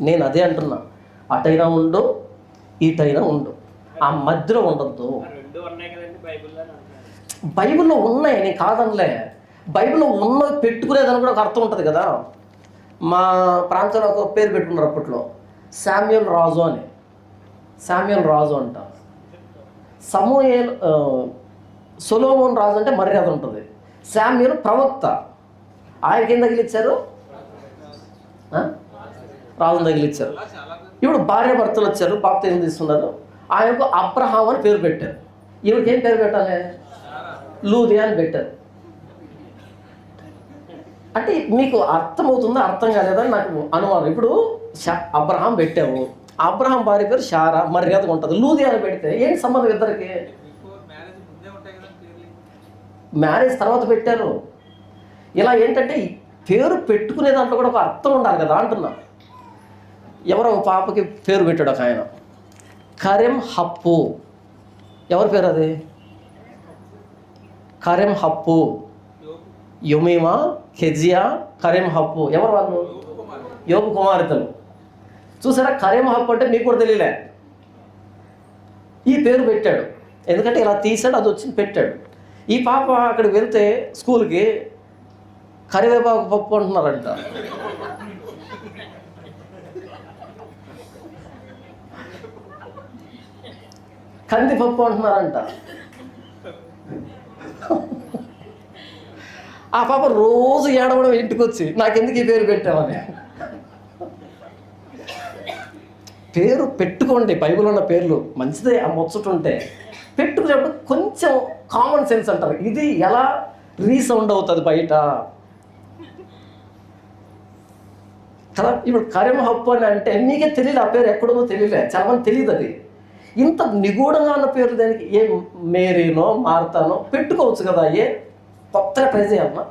నేను అదే అంటున్నా. అటైనా ఉండు ఇటైనా ఉండు. ఆ మధ్యలో ఉండద్దు. బైబిల్లో ఉన్నాయి నేను కాదనలే. బైబిల్లో ఉన్నవి పెట్టుకునేదానికి కూడా ఒక అర్థం ఉంటుంది కదా. మా ప్రాంతంలో ఒక పేరు పెట్టుకున్నారు అప్పట్లో. శామ్యుల్ రాజు అని. శామ్యుల్ రాజు అంట. సమూయేల్ ఆ, సొలోమోన్ రాజు అంటే మర్యాద ఉంటుంది. శామ్యుల్ ప్రవక్త. ఆయనకి ఏం తగిలిచ్చారు? ఆ? తగిలిచ్చారు. ఇప్పుడు భార్య భర్తలు వచ్చారు బాప్త ఏం తీసుకున్నారు ఆయనకు అబ్రహాం అని పేరు పెట్టారు. ఈవిడికి ఏం పేరు పెట్టాలి? లూది అని పెట్టారు. అంటే మీకు అర్థమవుతుందా అర్థం కాలేదని నాకు అనుమానం. ఇప్పుడు షా- అబ్రహాం పెట్టావు అబ్రహాం భార్య పేరు షారా మర్యాదగా ఉంటుంది. లూది అని పెడితే ఏం సంబంధం ఇద్దరికి? మ్యారేజ్ తర్వాత పెట్టారు. ఇలా ఏంటంటే పేరు పెట్టుకునే దాంట్లో కూడా ఒక అర్థం ఉండాలి కదా అంటున్నా. ఎవరో ఒక పాపకి పేరు పెట్టాడు ఒక ఆయన. కరెం హప్పు. ఎవరి పేరు అది? కరెం హప్పు. యుమీమా కెజియా కరెం హప్పు. ఎవరు వాళ్ళు? యోగు కుమారితలు చూసారా కరీం హప్పు అంటే మీకు కూడా తెలియలే. ఈ పేరు పెట్టాడు. ఎందుకంటే ఇలా తీసాడు అది వచ్చి పెట్టాడు. ఈ పాప అక్కడికి వెళ్తే స్కూల్కి కరివేపాకు పప్పు అంటున్నారంట. కందిపప్పు అంటున్నారంట. ఆ పాప రోజు ఏడవడం ఇంటికి వచ్చి నాకెందుకు ఈ పేరు పెట్టామని పేరు పెట్టుకోండి బైబిల్ ఉన్న పేర్లు. మంచిదే ఆ ముచ్చట ఉంటే పెట్టుకునేప్పుడు కొంచెం కామన్ సెన్స్ అంటారు. ఇది ఎలా రీసౌండ్ అవుతుంది బయట? కదా ఇప్పుడు కరెమ హప్పు అని అంటే నీకే తెలియదు ఆ పేరు ఎక్కడుందో తెలియలే చాలా మంది తెలియదు అది. ఇంత నిగూఢంగా ఉన్న పేరు దానికి ఏ మేరీనో మార్తానో పెట్టుకోవచ్చు కదా ఏ కొత్తగా ట్రై చేయాలన్నా.